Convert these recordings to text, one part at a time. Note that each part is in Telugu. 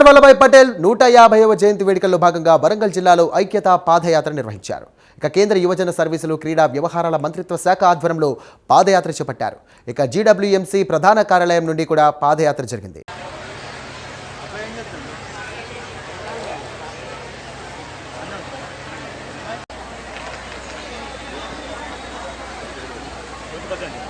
సర్దార్ వల్లభాయ్ పటేల్ నూట యాభైవ జయంతి వేడుకల్లో భాగంగా వరంగల్ జిల్లాలో ఐక్యతా పాదయాత్ర నిర్వహించారు. ఇక కేంద్ర యువజన సర్వీసులు క్రీడా వ్యవహారాల మంత్రిత్వ శాఖ ఆధ్వర్యంలో పాదయాత్ర చేపట్టారు. ఇక జీడబ్ల్యూఎంసీ ప్రధాన కార్యాలయం నుండి కూడా పాదయాత్ర జరిగింది. అందరూ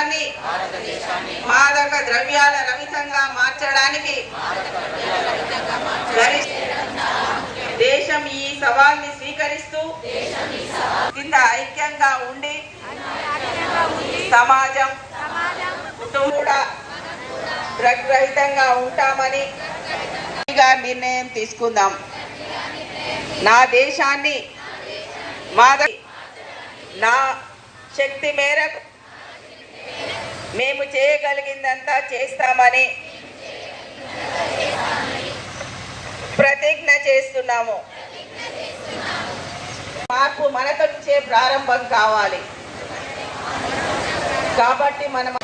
దేశాన్ని మాదక ద్రవ్యాల రహితంగా మార్చడానికి దేశం ఈ సవాల్ని స్వీకరిస్తూ కింద ఐక్యంగా ఉండి సమాజం కూడా రహితంగా ఉంటామని నిర్ణయం తీసుకుందాం. నా దేశాన్ని మాద నా శక్తి మేరకు మేము చేయగలిగిందంతా చేస్తామని ప్రతిజ్ఞ చేస్తున్నాము. మార్పు మనతో నుంచే ప్రారంభం కావాలి. కాబట్టి మనం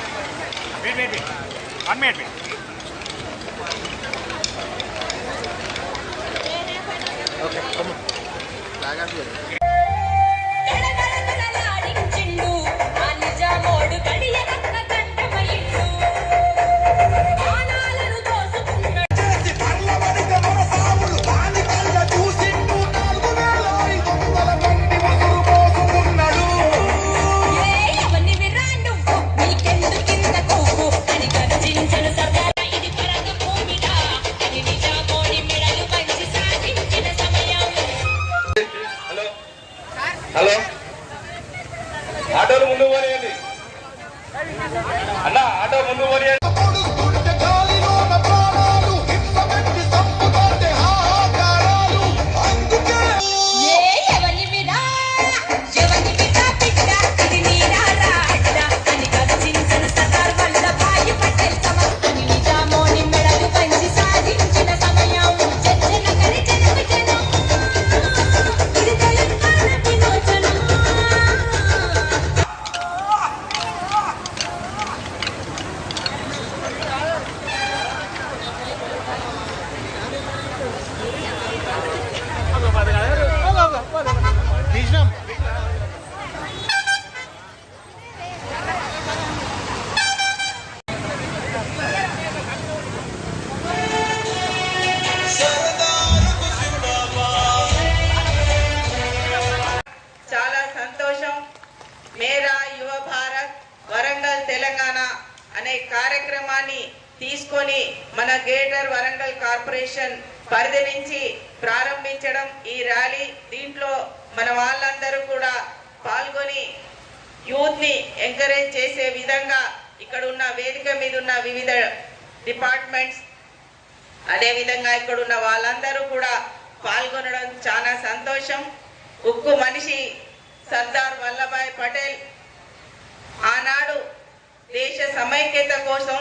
వన్ తీసుకొని మన గ్రేటర్ వరంగల్ కార్పొరేషన్ పరిధి నుంచి ప్రారంభించడం ఈ ర్యాలీ. దీంట్లో మన వాళ్ళందరూ కూడా పాల్గొని యూత్ని ఎంకరేజ్ చేసే విధంగా ఇక్కడ ఉన్న వేదిక మీద ఉన్న వివిధ డిపార్ట్మెంట్స్ అదేవిధంగా ఇక్కడ ఉన్న వాళ్ళందరూ కూడా పాల్గొనడం చాలా సంతోషం. ఉక్కు మనిషి సర్దార్ వల్లభాయ్ పటేల్ ఆనాడు దేశ సమైక్యత కోసం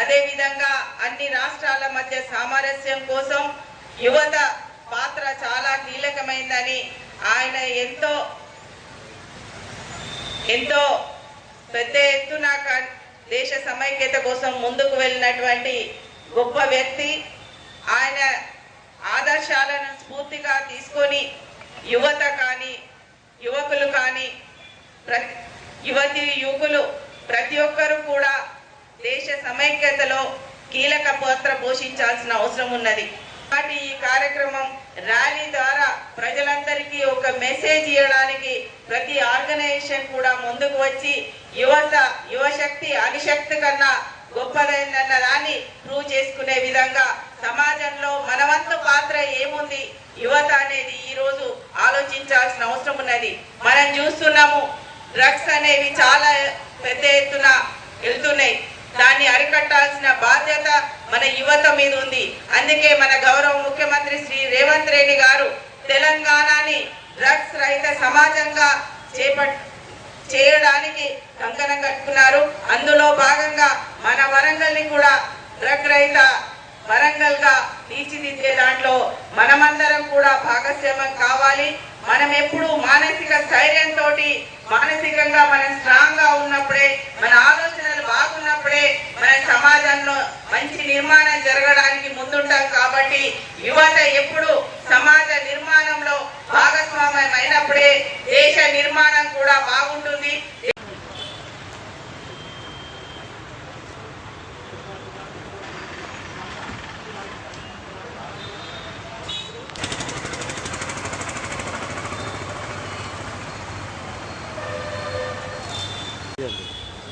అదేవిధంగా అన్ని రాష్ట్రాల మధ్య సామరస్యం కోసం యువత పాత్ర చాలా కీలకమైందని ఆయన ఎంతో ఎంతో పెద్ద ఎత్తున దేశ సమైక్యత కోసం ముందుకు వెళ్ళినటువంటి గొప్ప వ్యక్తి. ఆయన ఆదర్శాలను స్ఫూర్తిగా తీసుకొని యువత కానీ యువకులు కానీ ప్ర- యువతి యువకులు ప్రతి ఒక్కరూ కూడా దేశ సమైక్యతలో కీలక పాత్ర పోషించాల్సిన అవసరం ఉన్నది. కాబట్టి ఈ కార్యక్రమం ర్యాలీ ద్వారా ప్రజలందరికీ ఒక మెసేజ్ ఇవ్వడానికి ప్రతి ఆర్గనైజేషన్ కూడా ముందుకు వచ్చి యువత యువశక్తి అనిశక్తి కన్నా గొప్పదైందన్న దాన్ని ప్రూవ్ చేసుకునే విధంగా సమాజంలో మనవంతు పాత్ర ఏముంది? యువత అనేది ఈ రోజు ఆలోచించాల్సిన అవసరం ఉన్నది. మనం చూస్తున్నాము డ్రగ్స్ అనేవి చాలా పెద్ద ఎత్తున వెళ్తున్నాయి. దాన్ని అరికట్టాల్సిన బాధ్యత మన యువత మీద ఉంది. అందుకే మన గౌరవ ముఖ్యమంత్రి శ్రీ రేవంత్ రెడ్డి గారు తెలంగాణని డ్రగ్స్ రహిత సమాజంగా చేపట్ చేయడానికి కంకణం కట్టుకున్నారు. అందులో భాగంగా మన వరంగల్ని కూడా డ్రగ్ రహిత వరంగల్గా తీర్చిదిద్దే దాంట్లో మనమందరం కూడా భాగస్వామ్యం కావాలి. మనం ఎప్పుడు మానసిక స్థైర్యంతో మానసికంగా మనం స్ట్రాంగ్గా ఉన్నప్పుడే మన ఆలోచన బాగున్నప్పుడే మన సమాజంలో మంచి నిర్మాణం జరగడానికి ముందుంటాం కాబట్టి యువత ఎప్పుడు సమాజ నిర్మాణంలో భాగస్వామ్యం అయినప్పుడే దేశ నిర్మాణం కూడా బాగుంటుంది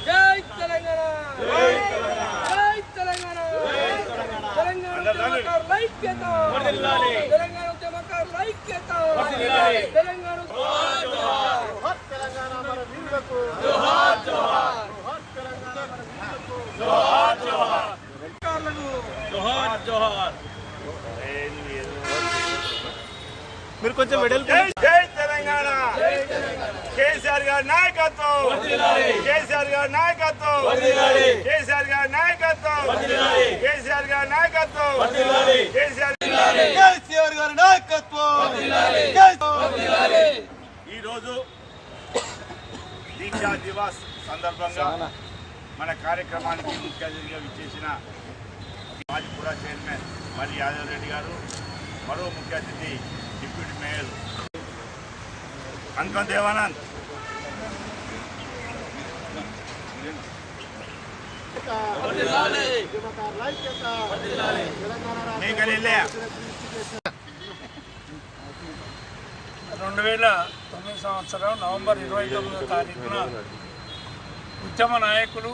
జై తెలంగాణ జై తెలంగాణ తెలంగాణ ఉద్యమకారుల ఐక్యత తెలంగాణ ఉద్యమకారుల ఐక్యత తెలంగాణ మీరు కొంచెం వెడల్పు జై తెలంగాణ కేసీఆర్ గారి నాయకత్వం. కేసీఆర్ గారి నాయకత్వం. కేసీఆర్ గారి నాయకత్వం. కేసీఆర్ గారి నాయకత్వం. కేసీఆర్ కేసీఆర్ గారి నాయకత్వం. ఈరోజు దీక్షా దివాస్ సందర్భంగా మన కార్యక్రమానికి ముఖ్య అతిథిగా విచ్చేసిన మాజిపుర చైర్మన్ మరి యాదవ్ రెడ్డి గారు మరో ముఖ్య అతిథి అంకం దేవానంద్ రెండు వేల తొమ్మిది సంవత్సరం నవంబర్ ఇరవై తొమ్మిదో తారీఖున ఉద్యమ నాయకులు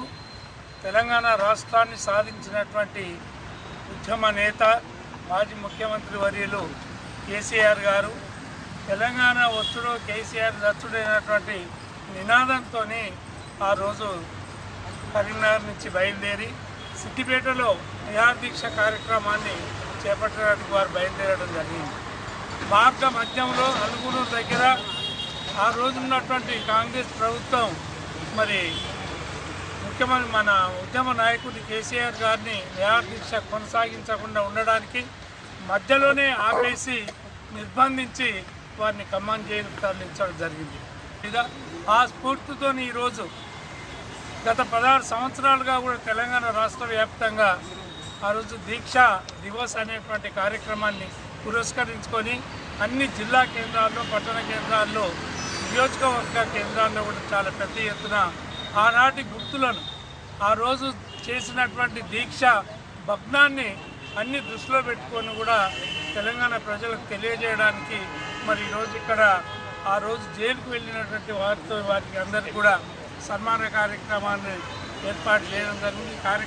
తెలంగాణ రాష్ట్రాన్ని సాధించినటువంటి ఉద్యమ నేత మాజీ ముఖ్యమంత్రి వర్యులు కేసీఆర్ గారు తెలంగాణ వస్తుడు కేసీఆర్ దత్తుడైనటువంటి నినాదంతో ఆ రోజు కరీంనగర్ నుంచి బయలుదేరి సిద్దిపేటలో నిహార్ దీక్ష కార్యక్రమాన్ని చేపట్టడానికి వారు బయలుదేరడం జరిగింది. మార్గ మధ్యంలో అనుగుణం దగ్గర ఆ రోజు ఉన్నటువంటి కాంగ్రెస్ ప్రభుత్వం మరి ముఖ్యమంత్రి మన ఉద్యమ నాయకుడు కేసీఆర్ గారిని నిహార్ దీక్ష కొనసాగించకుండా ఉండడానికి మధ్యలోనే ఆపేసి నిర్బంధించి వారిని ఖమ్మం జైలుకు తరలించడం జరిగింది. ఇదా ఆ స్ఫూర్తితో ఈరోజు గత పదహారు సంవత్సరాలుగా కూడా తెలంగాణ రాష్ట్ర వ్యాప్తంగా ఆ రోజు దీక్ష దివస్ అనేటువంటి కార్యక్రమాన్ని పురస్కరించుకొని అన్ని జిల్లా కేంద్రాల్లో పట్టణ కేంద్రాల్లో నియోజకవర్గ కేంద్రాల్లో కూడా చాలా పెద్ద ఎత్తున ఆనాటి గుర్తులను ఆ రోజు చేసినటువంటి దీక్ష భగ్నాన్ని అన్ని దృష్టిలో పెట్టుకొని కూడా తెలంగాణ ప్రజలకు తెలియజేయడానికి మరి ఈరోజు ఇక్కడ ఆ రోజు జైలుకు వెళ్ళినటువంటి వారితో వారికి అందరికీ కూడా సన్మాన కార్యక్రమాన్ని ఏర్పాటు చేయడం జరిగింది. కార్యక్రమం